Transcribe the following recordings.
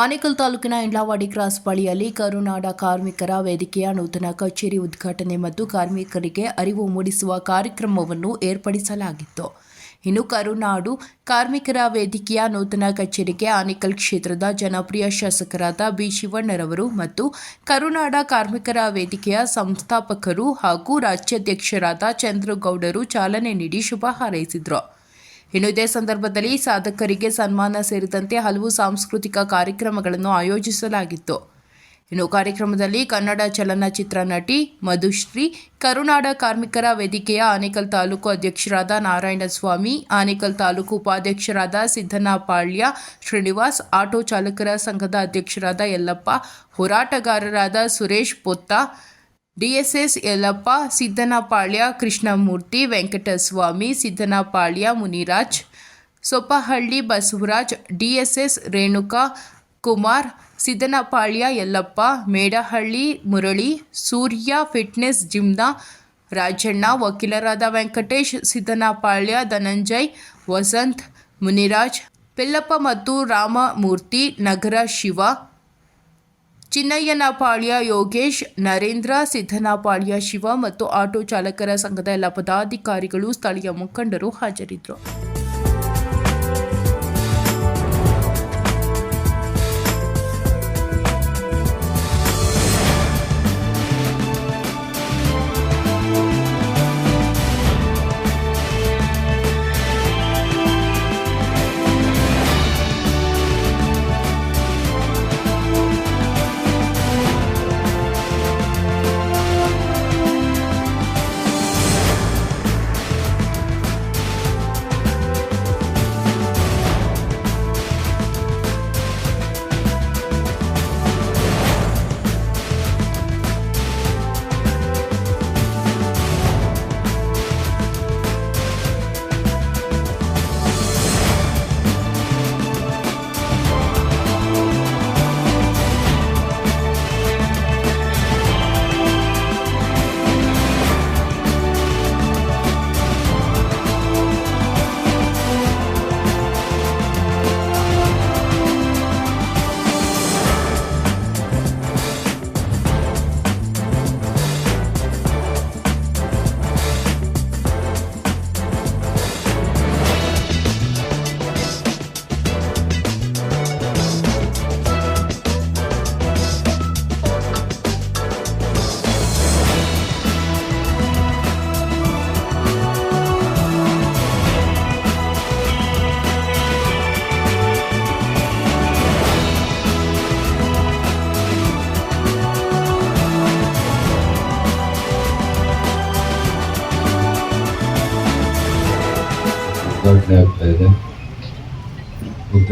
ಆನೇಕಲ್ ತಾಲೂಕಿನ ಇಂಡ್ಲಾವಾಡಿ ಕ್ರಾಸ್ ಬಳಿಯಲ್ಲಿ ಕರುನಾಡ ಕಾರ್ಮಿಕರ ವೇದಿಕೆಯ ನೂತನ ಕಚೇರಿ ಉದ್ಘಾಟನೆ ಮತ್ತು ಕಾರ್ಮಿಕರಿಗೆ ಅರಿವು ಮೂಡಿಸುವ ಕಾರ್ಯಕ್ರಮವನ್ನು ಏರ್ಪಡಿಸಲಾಗಿತ್ತು. ಇನ್ನು ಕರುನಾಡು ಕಾರ್ಮಿಕರ ವೇದಿಕೆಯ ನೂತನ ಕಚೇರಿಗೆ ಆನೇಕಲ್ ಕ್ಷೇತ್ರದ ಜನಪ್ರಿಯ ಶಾಸಕರಾದ ಬಿ ಶಿವಣ್ಣರವರು ಮತ್ತು ಕರುನಾಡ ಕಾರ್ಮಿಕರ ವೇದಿಕೆಯ ಸಂಸ್ಥಾಪಕರು ಹಾಗೂ ರಾಜ್ಯಾಧ್ಯಕ್ಷರಾದ ಚಂದ್ರಗೌಡರು ಚಾಲನೆ ನೀಡಿ ಶುಭ ಹಾರೈಸಿದರು. ಇನ್ನು ಇದೇ ಸಂದರ್ಭದಲ್ಲಿ ಸಾಧಕರಿಗೆ ಸನ್ಮಾನ ಸೇರಿದಂತೆ ಹಲವು ಸಾಂಸ್ಕೃತಿಕ ಕಾರ್ಯಕ್ರಮಗಳನ್ನು ಆಯೋಜಿಸಲಾಗಿತ್ತು. ಇನ್ನು ಕಾರ್ಯಕ್ರಮದಲ್ಲಿ ಕನ್ನಡ ಚಲನಚಿತ್ರ ನಟಿ ಮಧುಶ್ರೀ, ಕರುನಾಡ ಕಾರ್ಮಿಕರ ವೇದಿಕೆಯ ಆನೇಕಲ್ ತಾಲೂಕು ಅಧ್ಯಕ್ಷರಾದ ನಾರಾಯಣಸ್ವಾಮಿ, ಆನೇಕಲ್ ತಾಲೂಕು ಉಪಾಧ್ಯಕ್ಷರಾದ ಸಿದ್ದನಪಾಳ್ಯ, ಶ್ರೀನಿವಾಸ್, ಆಟೋ ಚಾಲಕರ ಸಂಘದ ಅಧ್ಯಕ್ಷರಾದ Yallappa, ಹೋರಾಟಗಾರರಾದ Suresh Potta DSS Yellappa, Siddanapalya, Krishnamurthy, Venkataswamy, Siddanapalya, Muniraj, Soppahalli, Basavaraj, DSS, Renuka, Kumar, Siddanapalya, Yellappa, Medahalli, Murali, Surya, fitness ಜಿಮ್ನ, Rajanna, ವಕೀಲರಾದ ವೆಂಕಟೇಶ್, ಸಿದ್ದನಪಾಳ್ಯ, ಧನಂಜಯ್, ವಸಂತ್, ಮುನಿರಾಜ್, ಪಿಲ್ಲಪ್ಪ ಮತ್ತು ರಾಮಮೂರ್ತಿ, ನಗರ ಶಿವ ಚಿನ್ನಯ್ಯನಪಾಳ್ಯ ಯೋಗೇಶ್ ನರೇಂದ್ರ ಸಿದ್ದನಪಾಳ್ಯ ಶಿವ ಮತ್ತು ಆಟೋ ಚಾಲಕರ ಸಂಘದ ಎಲ್ಲ ಪದಾಧಿಕಾರಿಗಳು ಸ್ಥಳೀಯ ಮುಖಂಡರು ಹಾಜರಿದ್ದರು.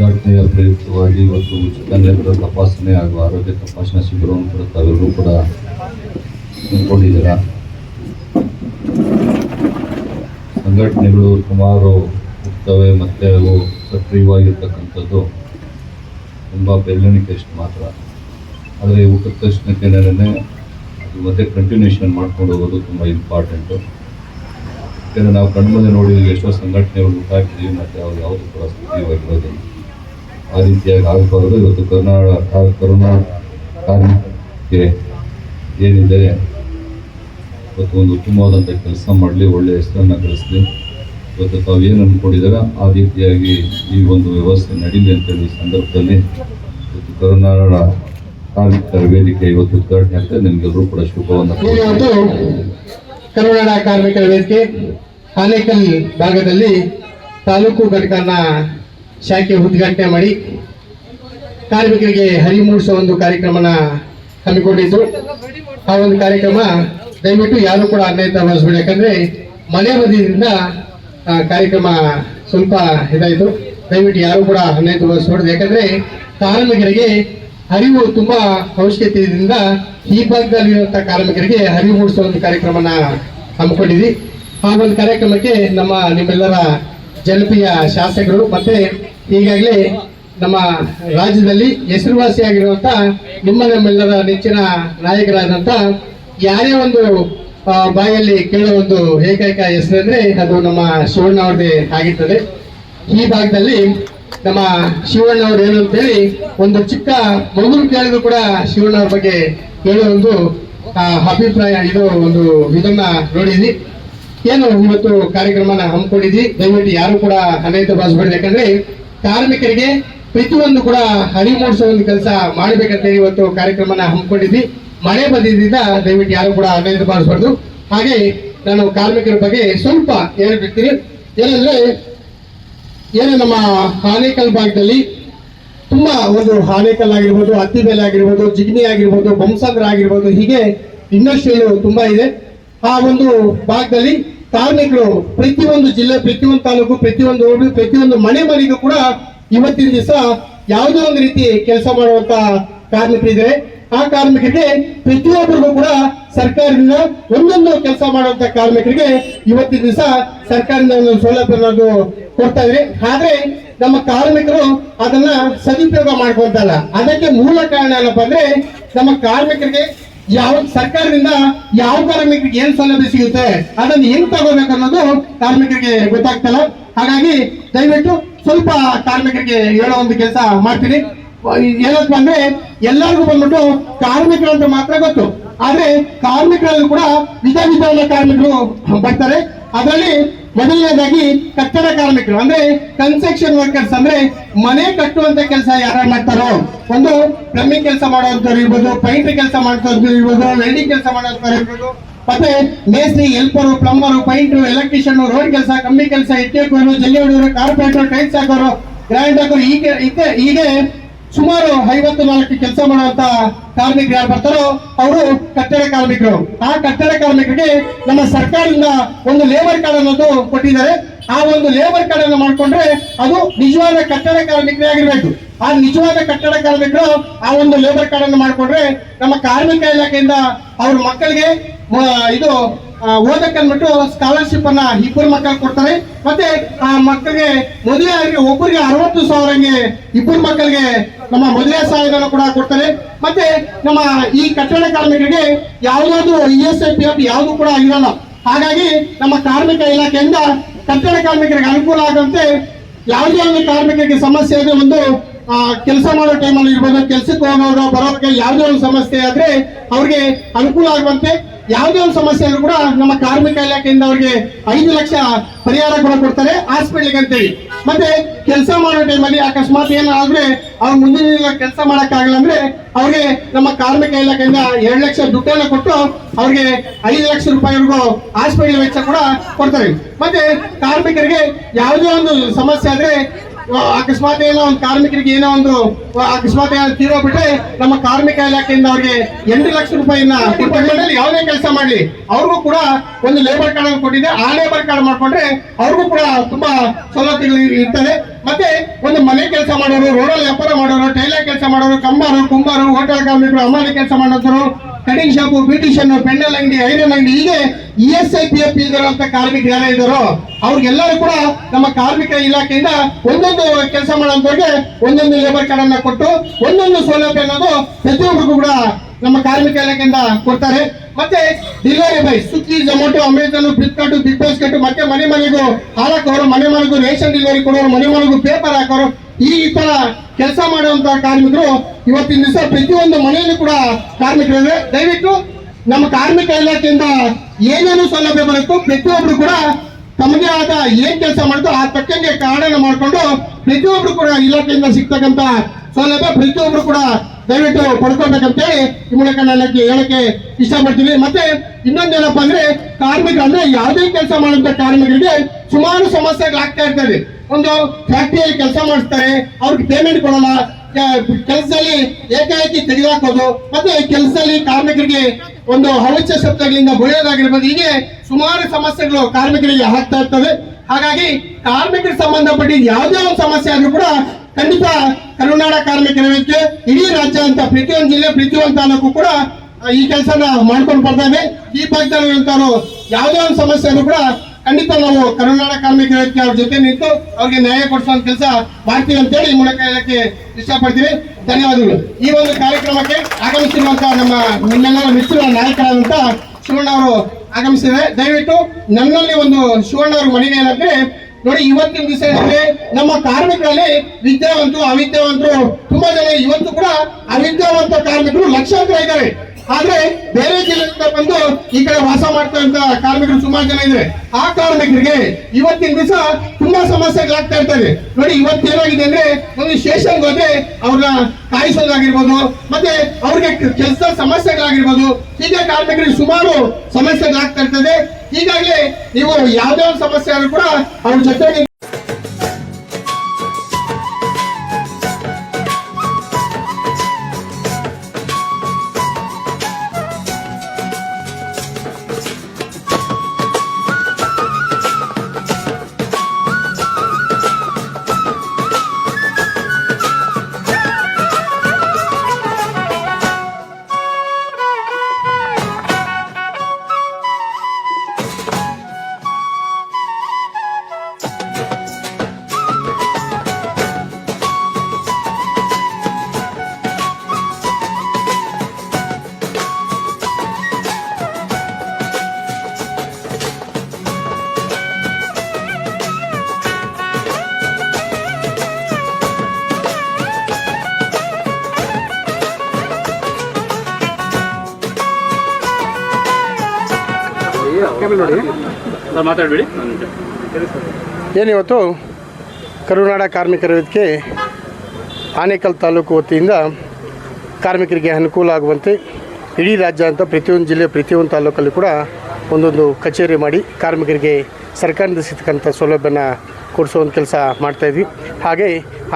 ಉದ್ಘಾಟನೆಯ ಪ್ರಯುಕ್ತವಾಗಿ ಇವತ್ತು ಉಚಿತ ನೇತ್ರ ತಪಾಸಣೆ ಹಾಗೂ ಆರೋಗ್ಯ ತಪಾಸಣಾ ಶಿಬಿರವನ್ನು ಕೂಡ ತಾವೆಲ್ಲರೂ ಕೂಡ ಹಮ್ಮಿಕೊಂಡಿದ್ದೀರಾ ಸಂಘಟನೆಗಳು ಸುಮಾರು ಇರ್ತವೆ ಮತ್ತು ಅವು ಸಕ್ರಿಯವಾಗಿರ್ತಕ್ಕಂಥದ್ದು ತುಂಬ ಬೆರಳಿಕೆಯಷ್ಟು ಮಾತ್ರ. ಆದರೆ ಊಟದ ತಕ್ಷಣಕ್ಕೆ ಅದು ಮತ್ತೆ ಕಂಟಿನ್ಯೂಷನ್ ಮಾಡ್ಕೊಂಡು ಹೋಗೋದು ತುಂಬ ಇಂಪಾರ್ಟೆಂಟು ಯಾಕೆಂದರೆ ನಾವು ಕಣ್ಮುಂದೆ ನೋಡಿದ್ರೆ ಎಷ್ಟೋ ಸಂಘಟನೆಗಳು ಉಂಟಾಗ್ತೀವಿ ಮತ್ತು ಅವ್ರು ಯಾವುದು ಕೂಡ ಸಕ್ರಿಯವಾಗಿರೋದಿಲ್ಲ. ಆ ರೀತಿಯಾಗಿ ಆಗಬಾರದು ಇವತ್ತು ಕರ್ನಾಟಕ ಕರುಣಾ ಕಾರ್ಮಿಕರಿಗೆ ಏನಿದೆ? ಇವತ್ತು ಒಂದು ಉತ್ತಮವಾದಂಥ ಕೆಲಸ ಮಾಡಲಿ ಒಳ್ಳೆಯ ಹೆಸರನ್ನು ಕಳಿಸಲಿ ಇವತ್ತು ತಾವು ಏನು ಅಂದ್ಕೊಂಡಿದ್ದಾರೆ ಆ ರೀತಿಯಾಗಿ ಈ ಒಂದು ವ್ಯವಸ್ಥೆ ನಡೀಲಿ ಅಂತೇಳಿ ಈ ಸಂದರ್ಭದಲ್ಲಿ ಇವತ್ತು ಕರುನಾಡ ಕಾರ್ಮಿಕರ ವೇದಿಕೆ ಇವತ್ತು ಉದ್ಘಾಟನೆ ಆಗ್ತದೆ ನಿಮಗೆಲ್ಲರೂ ಕೂಡ ಶುಭವನ್ನು ಕರುನಾಡ ಕಾರ್ಮಿಕರ ವೇದಿಕೆ ಆನೇಕಲ್ ಭಾಗದಲ್ಲಿ ತಾಲೂಕು ಘಟಕನ ಶಾಖೆ ಉದ್ಘಾಟನೆ ಮಾಡಿ ಕಾರ್ಮಿಕರಿಗೆ ಹರಿವು ಮೂಡಿಸುವ ಒಂದು ಕಾರ್ಯಕ್ರಮನ ಹಮ್ಮಿಕೊಂಡಿದ್ದು, ಆ ಒಂದು ಕಾರ್ಯಕ್ರಮ ದಯವಿಟ್ಟು ಯಾರು ಕೂಡ ಅನ್ಯಾಯ ಬಳಸಬೇಡಿ ಯಾಕಂದ್ರೆ ಮನೆ ಬದಿಯಿಂದ ಕಾರ್ಯಕ್ರಮ ಸ್ವಲ್ಪ ಇದಾಯಿತು. ದಯವಿಟ್ಟು ಯಾರು ಕೂಡ ಅನ್ಯಾಯ ಬಳಸಬಾರ್ದು ಯಾಕಂದ್ರೆ ಕಾರ್ಮಿಕರಿಗೆ ಅರಿವು ತುಂಬಾ ಅವಶ್ಯಕತೆಯಿಂದ ಈ ಭಾಗದಲ್ಲಿರುವಂತಹ ಕಾರ್ಮಿಕರಿಗೆ ಹರಿವು ಮೂಡಿಸುವ ಒಂದು ಕಾರ್ಯಕ್ರಮನ ಹಮ್ಮಿಕೊಂಡಿದ್ವಿ. ಆ ಒಂದು ಕಾರ್ಯಕ್ರಮಕ್ಕೆ ನಮ್ಮ ನಿಮ್ಮೆಲ್ಲರ ಜನಪ್ರಿಯ ಶಾಸಕರು ಮತ್ತೆ ಈಗಾಗಲೇ ನಮ್ಮ ರಾಜ್ಯದಲ್ಲಿ ಹೆಸರುವಾಸಿಯಾಗಿರುವಂತ ನಿಮ್ಮ ನಮ್ಮೆಲ್ಲರ ನೆಚ್ಚಿನ ನಾಯಕರಾದಂತ ಯಾರೇ ಒಂದು ಬಾಯಲ್ಲಿ ಕೇಳೋ ಒಂದು ಏಕೈಕ ಹೆಸರಂದ್ರೆ ಅದು ನಮ್ಮ ಶಿವಣ್ಣ ಅವ್ರದೇ ಆಗಿರ್ತದೆ. ಈ ಭಾಗದಲ್ಲಿ ನಮ್ಮ ಶಿವಣ್ಣ ಅವ್ರು ಏನು ಅಂತೇಳಿ ಒಂದು ಚಿಕ್ಕ ಮಗುರು ಕೇಳಿದ್ರು ಕೂಡ ಶಿವಣ್ಣ ಅವ್ರ ಬಗ್ಗೆ ಹೇಳೋ ಒಂದು ಅಭಿಪ್ರಾಯ ಇದು ಒಂದು ಇದನ್ನ ನೋಡಿದ್ವಿ. ಏನು ಇವತ್ತು ಕಾರ್ಯಕ್ರಮನ ಹಮ್ಮಿಕೊಂಡಿದ್ವಿ. ದಯವಿಟ್ಟು ಯಾರು ಕೂಡ ಅನೈತ ಭಾಷೆಬೇಡಿ ಯಾಕಂದ್ರೆ ಕಾರ್ಮಿಕರಿಗೆ ಪ್ರತಿಯೊಂದು ಕೂಡ ಅರಿವು ಮೂಡಿಸೋ ಒಂದು ಕೆಲಸ ಮಾಡಬೇಕಂತ ಇವತ್ತು ಕಾರ್ಯಕ್ರಮನ ಹಮ್ಮಿಕೊಂಡಿದ್ವಿ. ಮಳೆ ಬಂದಿದ್ದರಿಂದ ದಯವಿಟ್ಟು ಯಾರು ಕೂಡ ಅನೈತ ಭಾಷಬಾರ್ದು ಹಾಗೆ ನಾನು ಕಾರ್ಮಿಕರ ಬಗ್ಗೆ ಸ್ವಲ್ಪ ಹೇಳ್ಬಿಡ್ತೀನಿ ಏನಂದ್ರೆ, ಏನು ನಮ್ಮ ಆನೇಕಲ್ ಭಾಗದಲ್ಲಿ ತುಂಬಾ ಒಂದು ಆನೇಕಲ್ ಆಗಿರ್ಬೋದು ಹತ್ತಿಬೆಲೆ ಆಗಿರ್ಬೋದು, ಜಿಗ್ನಿ ಆಗಿರ್ಬೋದು ಬೊಮ್ಮಸಂದ್ರ ಆಗಿರ್ಬೋದು, ಹೀಗೆ ಇಂಡಸ್ಟ್ರಿಯಲ್ ತುಂಬಾ ಇದೆ. ಆ ಒಂದು ಭಾಗದಲ್ಲಿ ಕಾರ್ಮಿಕರು ಪ್ರತಿಯೊಂದು ಜಿಲ್ಲೆ, ಪ್ರತಿಯೊಂದು ತಾಲೂಕು, ಪ್ರತಿಯೊಂದು ಊರು, ಪ್ರತಿಯೊಂದು ಮನೆ ಮನೆಗೂ ಕೂಡ ಇವತ್ತಿನ ದಿವಸ ಯಾವುದೋ ಒಂದು ರೀತಿ ಕೆಲಸ ಮಾಡುವಂತ ಕಾರ್ಮಿಕರಿದ್ದಾರೆ. ಆ ಕಾರ್ಮಿಕರಿಗೆ ಪ್ರತಿಯೊಬ್ಬರಿಗೂ ಕೂಡ ಸರ್ಕಾರದಿಂದ ಒಂದೊಂದು ಕೆಲಸ ಮಾಡುವಂತ ಕಾರ್ಮಿಕರಿಗೆ ಇವತ್ತಿನ ದಿವಸ ಸರ್ಕಾರದಿಂದ ಒಂದು ಸೌಲಭ್ಯ ಅನ್ನೋದು ಕೊಡ್ತಾ ಇದ್ರಿ ಆದ್ರೆ ನಮ್ಮ ಕಾರ್ಮಿಕರು ಅದನ್ನ ಸದುಪಯೋಗ ಮಾಡ್ಕೊಂತಲ್ಲ ಅದಕ್ಕೆ ಮೂಲ ಕಾರಣ ಏನಪ್ಪಾ ಅಂದ್ರೆ ನಮ್ಮ ಕಾರ್ಮಿಕರಿಗೆ ಯಾವ ಸರ್ಕಾರದಿಂದ ಯಾವ ಕಾರ್ಮಿಕರಿಗೆ ಏನ್ ಸೌಲಭ್ಯ ಸಿಗುತ್ತೆ, ಅದನ್ನ ಹೆಂಗ್ ತಗೋಬೇಕು ಅನ್ನೋದು ಕಾರ್ಮಿಕರಿಗೆ ಗೊತ್ತಾಗ್ತಲ್ಲ. ಹಾಗಾಗಿ ದಯವಿಟ್ಟು ಸ್ವಲ್ಪ ಕಾರ್ಮಿಕರಿಗೆ ಹೇಳೋ ಒಂದು ಕೆಲಸ ಮಾಡ್ತೀನಿ. ಏನಪ್ಪ ಅಂದ್ರೆ ಎಲ್ಲರಿಗೂ ಬಂದ್ಬಿಟ್ಟು ಕಾರ್ಮಿಕರು ಮಾತ್ರ ಗೊತ್ತು. ಆದ್ರೆ ಕಾರ್ಮಿಕರಲ್ಲೂ ಕೂಡ ವಿಧ ವಿಧವಾದ ಕಾರ್ಮಿಕರು ಬರ್ತಾರೆ. ಅದರಲ್ಲಿ ಮೊದಲನೇದಾಗಿ ಕಟ್ಟಡ ಕಾರ್ಮಿಕರು, ಅಂದ್ರೆ ಕನ್ಸ್ಟ್ರಕ್ಷನ್ ವರ್ಕರ್ಸ್ ಅಂದ್ರೆ ಮನೆ ಕಟ್ಟುವಂತ ಕೆಲಸ ಯಾರು ಮಾಡ್ತಾರೋ, ಒಂದು ಪ್ಲಂಬಿಂಗ್ ಕೆಲಸ ಮಾಡುವಂತವ್ರು ಇರ್ಬೋದು ಪೈಂಟ್ರಿ ಕೆಲಸ ಮಾಡುವಂತವ್ರು ಇರ್ಬೋದು ವೆಲ್ಡಿಂಗ್ ಕೆಲಸ ಮಾಡುವಂತವ್ರು ಇರ್ಬೋದು, ಮತ್ತೆ ಮೇಸ್ತ್ರಿ helper plumber painter electrician road ಕೆಲಸ ಕಂಬಿ ಕೆಲಸ ಇಟ್ಟೆ ಹಾಕೋರು ಜಲ್ಲಿ ಹೊಡೆಯೋರು ಕಾರ್ಪೆಂಟರ್ ಟೈಲ್ಸ್ ಹಾಕೋರು ಗ್ರ್ಯಾಂಡ್ ಹಾಕೋರು ಹೀಗೆ- ಹೀಗೆ ಸುಮಾರು ಐವತ್ತು ನಾಲ್ಕು ಕೆಲಸ ಮಾಡುವಂತ ಕಾರ್ಮಿಕರು ಯಾರು ಬರ್ತಾರೋ ಅವರು ಕಟ್ಟಡ ಕಾರ್ಮಿಕರು. ಆ ಕಟ್ಟಡ ಕಾರ್ಮಿಕರಿಗೆ ನಮ್ಮ ಸರ್ಕಾರದಿಂದ ಒಂದು ಲೇಬರ್ ಕಾರ್ಡ್ ಅನ್ನೋದು ಕೊಟ್ಟಿದ್ದಾರೆ. ಆ ಒಂದು ಲೇಬರ್ ಕಾರ್ಡ್ ಅನ್ನು ಮಾಡ್ಕೊಂಡ್ರೆ ಅದು ನಿಜವಾದ ಕಟ್ಟಡ ಕಾರ್ಮಿಕರೇ ಆಗಿರ್ಬೇಕು. ಆ ನಿಜವಾದ ಕಟ್ಟಡ ಕಾರ್ಮಿಕರು ಆ ಒಂದು ಲೇಬರ್ ಕಾರ್ಡ್ ಅನ್ನು ಮಾಡ್ಕೊಂಡ್ರೆ ನಮ್ಮ ಕಾರ್ಮಿಕ ಇಲಾಖೆಯಿಂದ ಅವ್ರ ಮಕ್ಕಳಿಗೆ ಇದು ಓದಕ್ಕೆ ಅಂದ್ಬಿಟ್ಟು ಸ್ಕಾಲರ್ಶಿಪ್ ಅನ್ನ ಇಬ್ಬರು ಮಕ್ಕಳು ಕೊಡ್ತಾರೆ. ಮತ್ತೆ ಆ ಮಕ್ಕಳಿಗೆ ಆಗಿ ಒಬ್ಬರಿಗೆ ಅರವತ್ತು ಸಾವಿರಂಗೆ ಇಬ್ಬರು ಮಕ್ಕಳಿಗೆ ನಮ್ಮ ಮದುವೆ ಸಹಾಯಧನ ಕೂಡ ಕೊಡ್ತಾರೆ. ಮತ್ತೆ ನಮ್ಮ ಈ ಕಟ್ಟಡ ಕಾರ್ಮಿಕರಿಗೆ ಯಾವುದಾದ್ರು E S I P F ಯಾವುದು ಕೂಡ ಇರಲ್ಲ ಹಾಗಾಗಿ ನಮ್ಮ ಕಾರ್ಮಿಕ ಇಲಾಖೆಯಿಂದ ಕಟ್ಟಡ ಕಾರ್ಮಿಕರಿಗೆ ಅನುಕೂಲ ಆಗುವಂತೆ ಯಾವುದೇ ಒಂದು ಕಾರ್ಮಿಕರಿಗೆ ಸಮಸ್ಯೆ ಆದ್ರೆ ಒಂದು ಕೆಲಸ ಮಾಡೋ ಟೈಮಲ್ಲಿ ಇರ್ಬೋದು. ಕೆಲ್ಸಕ್ಕೆ ಹೋಗೋರು, ಬರೋರಿಗೆ ಯಾವುದೇ ಒಂದು ಸಮಸ್ಯೆ ಆದ್ರೆ ಅವ್ರಿಗೆ ಅನುಕೂಲ ಆಗುವಂತೆ ಯಾವುದೇ ಒಂದು ಸಮಸ್ಯೆ ಆದ್ರೂ ಕೂಡ ನಮ್ಮ ಕಾರ್ಮಿಕ ಇಲಾಖೆಯಿಂದ ಅವ್ರಿಗೆ ಐದು ಲಕ್ಷ ಪರಿಹಾರ ಕೂಡ ಕೊಡ್ತಾರೆ. ಹಾಸ್ಪಿಟ್ಲಿಗೆ ಅಂತೇಳಿ. ಮತ್ತೆ ಕೆಲಸ ಮಾಡೋ ಟೈಮಲ್ಲಿ ಅಕಸ್ಮಾತ್ ಏನಾದ್ರೆ ಅವ್ರ ಮುಂದಿನ ಕೆಲಸ ಮಾಡೋಕ್ಕಾಗಲ್ಲ ಅಂದ್ರೆ ಅವ್ರಿಗೆ ನಮ್ಮ ಕಾರ್ಮಿಕ ಇಲಾಖೆಯಿಂದ ಎರಡು ಲಕ್ಷ ದುಡ್ಡನ್ನ ಕೊಟ್ಟು ಅವ್ರಿಗೆ ಐದು ಲಕ್ಷ ರೂಪಾಯಿವರೆಗೂ ಹಾಸ್ಪಿಟಲ್ ವೆಚ್ಚ ಕೂಡ ಕೊಡ್ತಾರೆ. ಮತ್ತೆ ಕಾರ್ಮಿಕರಿಗೆ ಯಾವುದೇ ಒಂದು ಸಮಸ್ಯೆ ಆದ್ರೆ ಅಕಸ್ಮಾತ್ ಏನೋ ಒಂದು ಕಾರ್ಮಿಕರಿಗೆ ಏನೋ ಒಂದು ಅಕಸ್ಮಾತ್ ಏನೋ ತೀರೋಗ್ಬಿಟ್ರೆ ನಮ್ಮ ಕಾರ್ಮಿಕ ಇಲಾಖೆಯಿಂದ ಅವ್ರಿಗೆ ಎಂಟು ಲಕ್ಷ ರೂಪಾಯಿನ ಯಾವುದೇ ಕೆಲಸ ಮಾಡ್ಲಿ. ಅವ್ರಿಗೂ ಕೂಡ ಒಂದು ಲೇಬರ್ ಕಾರ್ಡ್ ಕೊಟ್ಟಿದೆ. ಆ ಲೇಬರ್ ಕಾರ್ಡ್ ಮಾಡ್ಕೊಂಡ್ರೆ ಅವ್ರಿಗೂ ಕೂಡ ತುಂಬಾ ಸವಲತ್ತುಗಳು ಇರ್ತದೆ. ಮತ್ತೆ ಒಂದು ಮನೆ ಕೆಲಸ ಮಾಡೋರು, ರೋಡಲ್ಲಿ ವ್ಯಾಪಾರ ಮಾಡೋರು, ಟೈಲರ್ ಕೆಲಸ ಮಾಡೋರು, ಕಂಬಾರು, ಕುಂಬಾರು, ಹೋಟೆಲ್ ಕಾರ್ಮಿಕರು ಅಮಾನಿ ಕೆಲಸ ಮಾಡೋರು ಕಟಿಂಗ್ ಶಾಪು, ಬ್ಯೂಟಿಷಿಯನ್ ಪೆಂಡಲ್ ಅಂಗಡಿ, ಐರನ್ ಅಂಗಡಿ, ಹೀಗೆ E S I P F ಇಲ್ಲಿರುವಂತ ಕಾರ್ಮಿಕರು ಯಾರೇ ಇದ್ದಾರೋ ಅವ್ರಿಗೆಲ್ಲರೂ ಕೂಡ ನಮ್ಮ ಕಾರ್ಮಿಕ ಇಲಾಖೆಯಿಂದ ಒಂದೊಂದು ಕೆಲಸ ಮಾಡೋಂಥವ್ರಿಗೆ ಒಂದೊಂದು ಲೇಬರ್ ಕಾರ್ಡ್ ಅನ್ನ ಕೊಟ್ಟು, ಒಂದೊಂದು ಸೌಲಭ್ಯ ಅನ್ನೋದು ಪ್ರತಿಯೊಬ್ಬರಿಗೂ ಕೂಡ ನಮ್ಮ ಕಾರ್ಮಿಕ ಇಲಾಖೆಯಿಂದ ಕೊಡ್ತಾರೆ. ಮತ್ತೆ delivery boy Swiggy Zomato Amazon Flipkart big basket ಮತ್ತೆ ಮನೆ ಮನೆಗೂ ಹಾಲು ಹಾಕೋರು, ಮನೆ ಮನೆಗೂ ರೇಷನ್ ಡೆಲಿವರಿ ಕೊಡೋರು, ಮನೆ ಮನೆಗೂ ಪೇಪರ್ ಹಾಕೋರು, ಈ ತರ ಕೆಲಸ ಮಾಡುವಂತ ಕಾರ್ಮಿಕರು ಇವತ್ತಿನ ದಿವಸ ಪ್ರತಿಯೊಂದು ಮನೆಯಲ್ಲೂ ಕೂಡ ಕಾರ್ಮಿಕರಿವೆ ದಯವಿಟ್ಟು ನಮ್ಮ ಕಾರ್ಮಿಕ ಇಲಾಖೆಯಿಂದ ಏನೇನು ಸೌಲಭ್ಯ ಬರುತ್ತೋ ಪ್ರತಿಯೊಬ್ರು ಕೂಡ ತಮಗೆ ಆದ ಏನ್ ಕೆಲಸ ಮಾಡುತ್ತೋ ಆ ತಕ್ಕಂಗೆ ಕಾರಣ ಮಾಡಿಕೊಂಡು ಪ್ರತಿಯೊಬ್ರು ಕೂಡ ಇಲಾಖೆಯಿಂದ ಸಿಗ್ತಕ್ಕಂತ ಸೌಲಭ್ಯ ಪ್ರತಿಯೊಬ್ರು ಕೂಡ ದಯವಿಟ್ಟು ಪಡ್ಕೊಬೇಕಂತೇಳಿ ಈ ಮೂಲಕ ನಾನು ಹೇಳಕ್ಕೆ ಇಷ್ಟಪಡ್ತೀನಿ. ಮತ್ತೆ ಇನ್ನೊಂದೇನಪ್ಪ ಅಂದ್ರೆ ಕಾರ್ಮಿಕ ಅಂದ್ರೆ ಯಾವುದೇ ಕೆಲಸ ಮಾಡುವಂತ ಕಾರ್ಮಿಕರಿಗೆ ಸುಮಾರು ಸಮಸ್ಯೆಗಳಾಗ್ತಾ ಇರ್ತದೆ. ಒಂದು ಫ್ಯಾಕ್ಟ್ರಿಯಲ್ಲಿ ಕೆಲಸ ಮಾಡಿಸ್ತಾರೆ, ಅವ್ರಿಗೆ ಪೇಮೆಂಟ್ ಕೊಡಲ್ಲ. ಕೆಲಸದಲ್ಲಿ ಏಕಾಏಕಿ ತೆಗೆದಾಕೋದು ಮತ್ತೆ ಕೆಲಸದಲ್ಲಿ ಕಾರ್ಮಿಕರಿಗೆ ಒಂದು ಹವಚ ಶಬ್ದಗಳಿಂದ ಬೆಳೆಯೋದಾಗಿರ್ಬೋದು, ಹೀಗೆ ಸುಮಾರು ಸಮಸ್ಯೆಗಳು ಕಾರ್ಮಿಕರಿಗೆ ಆಗ್ತಾ ಇರ್ತವೆ. ಹಾಗಾಗಿ ಕಾರ್ಮಿಕರಿಗೆ ಸಂಬಂಧಪಟ್ಟ ಯಾವುದೇ ಒಂದು ಸಮಸ್ಯೆ ಆದ್ರೂ ಕೂಡ ಖಂಡಿತ ಕರುನಾಡ ಕಾರ್ಮಿಕರ ಇಡೀ ರಾಜ್ಯ ಅಂತ, ಪ್ರತಿಯೊಂದು ಜಿಲ್ಲೆ, ಪ್ರತಿಯೊಂದು ತಾಲೂಕು ಕೂಡ ಈ ಕೆಲಸನ ಮಾಡ್ಕೊಂಡು ಬರ್ತಾ ಇದೆ. ಈ ಭಾಗದಲ್ಲಿ ಇರುವಂತವ್ರು ಯಾವುದೇ ಒಂದು ಸಮಸ್ಯೆ ಆದ್ರೂ ಕೂಡ ಖಂಡಿತ ನಾವು ಕರುನಾಡ ಕಾರ್ಮಿಕ ಇಲಾಖೆ ಅವ್ರ ಜೊತೆ ನಿಂತು ಅವ್ರಿಗೆ ನ್ಯಾಯ ಕೊಡಿಸುವಂತ ಕೆಲಸ ಮಾಡ್ತೀವಿ ಅಂತೇಳಿ ಈ ಮೂಲಕ ಹೇಳಕ್ಕೆ ಇಷ್ಟಪಡ್ತೀವಿ ಧನ್ಯವಾದಗಳು. ಈ ಒಂದು ಕಾರ್ಯಕ್ರಮಕ್ಕೆ ಆಗಮಿಸಿರುವಂತಹ ನಮ್ಮ ನಿಮ್ಮೆಲ್ಲರ ಮಿತ್ರ ನಾಯಕರಾದಂತ ಶಿವಣ್ಣ ಅವರು ಆಗಮಿಸಿದ್ದಾರೆ. ದಯವಿಟ್ಟು ನನ್ನಲ್ಲಿ ಒಂದು ಶಿವಣ್ಣ ಅವ್ರ ಮನವಿ ಏನಂದ್ರೆ, ನೋಡಿ ಇವತ್ತಿನ ದಿವಸ ಏನಂದ್ರೆ ನಮ್ಮ ಕಾರ್ಮಿಕರಲ್ಲಿ ವಿದ್ಯಾವಂತರು, ಅವಿದ್ಯಾವಂತರು, ತುಂಬಾ ಜನ ಇವತ್ತು ಕೂಡ ಅವಿದ್ಯಾವಂತ ಕಾರ್ಮಿಕರು ಲಕ್ಷಾಂತರ ಇದ್ದಾರೆ. ಆದ್ರೆ ಬೇರೆ ಜಿಲ್ಲೆಯಿಂದ ಬಂದು ಈ ಕಡೆ ವಾಸ ಮಾಡ್ತಾ ಕಾರ್ಮಿಕರು ಸುಮಾರು ಜನ ಇದ್ರೆ, ಆ ಕಾರ್ಮಿಕರಿಗೆ ಇವತ್ತಿನ ದಿವಸ ತುಂಬಾ ಸಮಸ್ಯೆಗಳಾಗ್ತಾ ಇರ್ತದೆ ನೋಡಿ, ಇವತ್ತೇನಾಗಿದೆ ಅಂದ್ರೆ ಒಂದು ಸ್ಟೇಷನ್ಗೆ ಹೋದ್ರೆ ಅವ್ರನ್ನ ಕಾಯಿಸೋದಾಗಿರ್ಬೋದು, ಮತ್ತೆ ಅವ್ರಿಗೆ ಕೆಲಸ ಸಮಸ್ಯೆಗಳಾಗಿರ್ಬೋದು, ಹೀಗೆ ಕಾರ್ಮಿಕರಿಗೆ ಸುಮಾರು ಸಮಸ್ಯೆಗಳಾಗ್ತಾ ಇರ್ತದೆ. ಹೀಗಾಗಿ ನೀವು ಯಾವ್ದೇ ಒಂದು ಸಮಸ್ಯೆ ಆದ್ರೂ ಕೂಡ ಅವ್ರ ಜೊತೆಗೆ ಮಾತಾಡಬೇಡಿ. ಏನಿವತ್ತು ಕರುನಾಡ ಕಾರ್ಮಿಕರ ವೇದಿಕೆ ಆನೇಕಲ್ ತಾಲೂಕು ವತಿಯಿಂದ ಕಾರ್ಮಿಕರಿಗೆ ಅನುಕೂಲ ಆಗುವಂತೆ ಇಡೀ ರಾಜ್ಯ ಅಂತ ಪ್ರತಿಯೊಂದು ಜಿಲ್ಲೆ, ಪ್ರತಿಯೊಂದು ತಾಲೂಕಲ್ಲಿ ಕೂಡ ಒಂದೊಂದು ಕಚೇರಿ ಮಾಡಿ ಕಾರ್ಮಿಕರಿಗೆ ಸರ್ಕಾರದಿಂದ ಸಿಗ್ತಕ್ಕಂಥ ಸೌಲಭ್ಯನ ಕೊಡಿಸೋ ಕೆಲಸ ಮಾಡ್ತಾಯಿದ್ವಿ ಹಾಗೆ